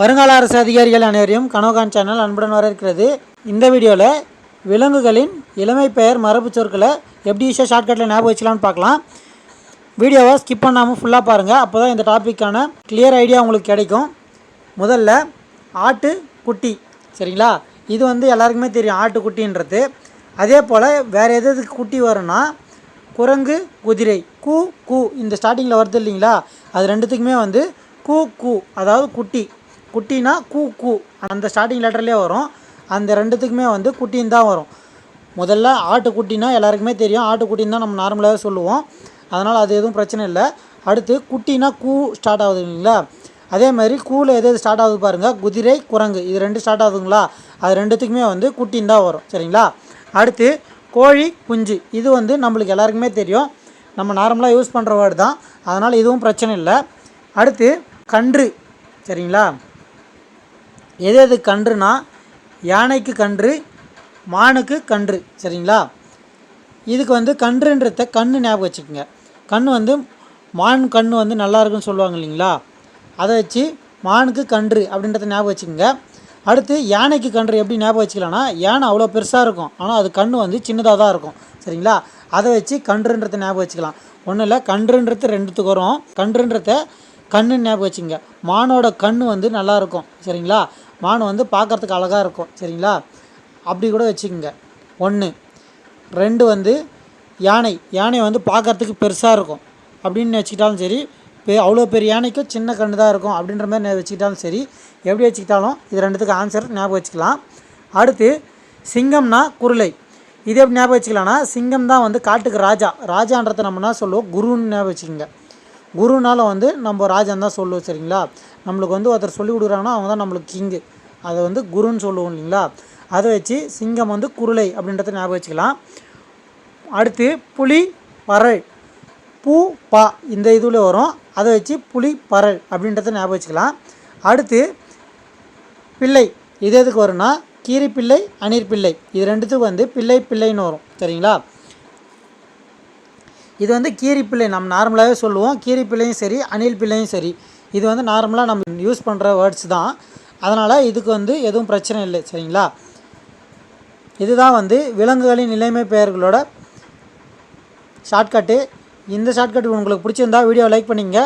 வருங்கால அரசு அதிகாரிகள் அனைவரையும் கனோகான் சேனல் அன்புடன் வரவேற்கிறது. இந்த வீடியோவில் விலங்குகளின் இளமை பெயர் மரபு சொற்களை எப்படி ஈஸியாக ஷார்ட்கட்டில் ஞாபகம் வச்சலாம்னு பார்க்கலாம். வீடியோவை ஸ்கிப் பண்ணாமல் ஃபுல்லாக பாருங்கள் அப்போ தான் இந்த டாப்பிக்கான கிளியர் ஐடியா உங்களுக்கு கிடைக்கும். முதல்ல ஆட்டு குட்டி சரிங்களா? இது வந்து எல்லாருக்குமே தெரியும் ஆட்டுக்குட்டின்றது அதே போல் வேறு எது எதுக்கு குட்டி வரும்னா குரங்கு குதிரை கூ கூ. இந்த ஸ்டார்டிங்கில் வருது இல்லைங்களா? அது ரெண்டுத்துக்குமே வந்து கூ கூ அதாவது குட்டி. குட்டினா கூ கூ. அந்த ஸ்டார்டிங் லெட்டர்லேயே வரும். அந்த ரெண்டுத்துக்குமே வந்து குட்டின்னு தான் வரும். முதல்ல ஆட்டுக்குட்டினா எல்லாருக்குமே தெரியும். ஆட்டுக்குட்டின்னு தான் நம்ம நார்மலாகவே சொல்லுவோம். அதனால் அது எதுவும் பிரச்சனை இல்லை. அடுத்து குட்டினா கூ ஸ்டார்ட் ஆகுது இல்லைங்களா? அதே மாதிரி கூவில் எது எது ஸ்டார்ட் ஆகுது பாருங்கள் குதிரை குரங்கு. இது ரெண்டு ஸ்டார்ட் ஆகுதுங்களா? அது ரெண்டுத்துக்குமே வந்து குட்டின்னு தான் வரும். சரிங்களா? அடுத்து கோழி குஞ்சு. இது வந்து நம்மளுக்கு எல்லாருக்குமே தெரியும். நம்ம நார்மலாக யூஸ் பண்ணுற வேர்டு தான். அதனால் இதுவும் பிரச்சனை இல்லை. அடுத்து கன்று. சரிங்களா? எது எது கன்றுனா யானைக்கு கன்று மானுக்கு கன்று சரிங்களா? இதுக்கு வந்து கன்றுன்றத கண் ஞாபகம் வச்சுக்கோங்க. கண் வந்து மான் கண் வந்து நல்லா இருக்குன்னு சொல்லுவாங்க இல்லைங்களா? அதை வச்சு மானுக்கு கன்று அப்படின்றத ஞாபகம் வச்சுக்கோங்க. அடுத்து யானைக்கு கன்று எப்படி ஞாபகம் வச்சுக்கலாம்னா யானை அவ்வளோ பெருசாக இருக்கும். ஆனால் அது கண் வந்து சின்னதாக தான் இருக்கும். சரிங்களா? அதை வச்சு கன்றுன்றத ஞாபகம் வச்சுக்கலாம். ஒன்றும் இல்லை கன்றுன்றது ரெண்டுத்துக்கு வரும். கன்றுன்றத கண்ணு ஞாபகம் வச்சுங்க மானோட கண் வந்து நல்லாயிருக்கும் சரிங்களா? மான் வந்து பார்க்கறதுக்கு அழகாக இருக்கும் சரிங்களா? அப்படி கூட வச்சுக்கோங்க. ஒன்று ரெண்டு வந்து யானை. யானை வந்து பார்க்கறதுக்கு பெருசாக இருக்கும். அப்படின்னு வச்சுக்கிட்டாலும் சரி பெ அவ்வளோ பெரிய யானைக்கும் சின்ன கண்ணு தான் இருக்கும் அப்படின்ற மாதிரி வச்சுக்கிட்டாலும் சரி எப்படி வச்சுக்கிட்டாலும் இது ரெண்டுத்துக்கு ஆன்சர் ஞாபகம் வச்சுக்கலாம். அடுத்து சிங்கம்னா குருளை. இது எப்படி ஞாபகம் வச்சுக்கலாம்னா சிங்கம் தான் வந்து காட்டுக்கு ராஜா. ராஜான்றதை நம்ம என்ன சொல்லுவோம்? குருன்னு ஞாபகம் வச்சுக்கோங்க. குருனால வந்து நம்ம ராஜன் தான் சொல்லுவோம் சரிங்களா? நம்மளுக்கு வந்து ஒருத்தர் சொல்லி கொடுக்குறாங்கன்னா அவங்க தான் நம்மளுக்கு கிங்கு அதை வந்து குருன்னு சொல்லுவோம் இல்லைங்களா? அதை வச்சு சிங்கம் வந்து குருளை அப்படின்றத ஞாபகம் வச்சுக்கலாம். அடுத்து புலி பறல். பூ பா இந்த இதுல வரும். அதை வச்சு புலி பறல் அப்படின்றத ஞாபகம் வச்சுக்கலாம். அடுத்து பிள்ளை. இது எதுக்கு வரும்னா கீரிப்பிள்ளை பிள்ளை இது ரெண்டுத்துக்கும் வந்து பிள்ளை பிள்ளைன்னு வரும் சரிங்களா? இது வந்து கீரிப்பிள்ளை நம்ம நார்மலாகவே சொல்லுவோம். கீரிப்பிள்ளையும் சரி அணில் பிள்ளையும் சரி. இது வந்து நார்மலாக நம்ம யூஸ் பண்ணுற வேர்ட்ஸ் தான். அதனால் இதுக்கு வந்து எதுவும் பிரச்சனை இல்லை சரிங்களா? இதுதான் வந்து விலங்குகளின் நிலைமை பெயர்களோட ஷார்ட்கட்டு இந்த ஷார்ட்கட் உங்களுக்கு பிடிச்சிருந்தா வீடியோ லைக் பண்ணிங்க.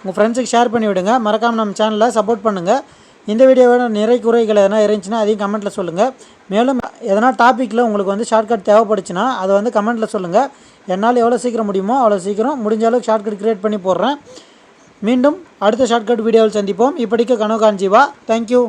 உங்கள் ஃப்ரெண்ட்ஸுக்கு ஷேர் பண்ணி விடுங்க மறக்காமல் நம்ம சேனலில் சப்போர்ட் பண்ணுங்கள் இந்த வீடியோவோட நிறை குறைகள் எதனா இருந்துச்சுன்னா அதையும் கமெண்ட்டில் சொல்லுங்கள் மேலும் எதனா டாப்பிக்கில் உங்களுக்கு வந்து ஷார்ட்கட் தேவைப்படுச்சுன்னா அதை வந்து கமெண்ட்டில் சொல்லுங்கள் என்னால் எவ்வளோ சீக்கிரம் முடியுமோ அவ்வளோ சீக்கிரம் முடிஞ்ச அளவுக்கு ஷார்ட்கட் க்ரியேட் பண்ணி போடுறேன். மீண்டும் அடுத்த ஷார்ட்கட் வீடியோவில் சந்திப்போம். இப்படிக்கு கனவு காஞ்சிவா தேங்க்யூ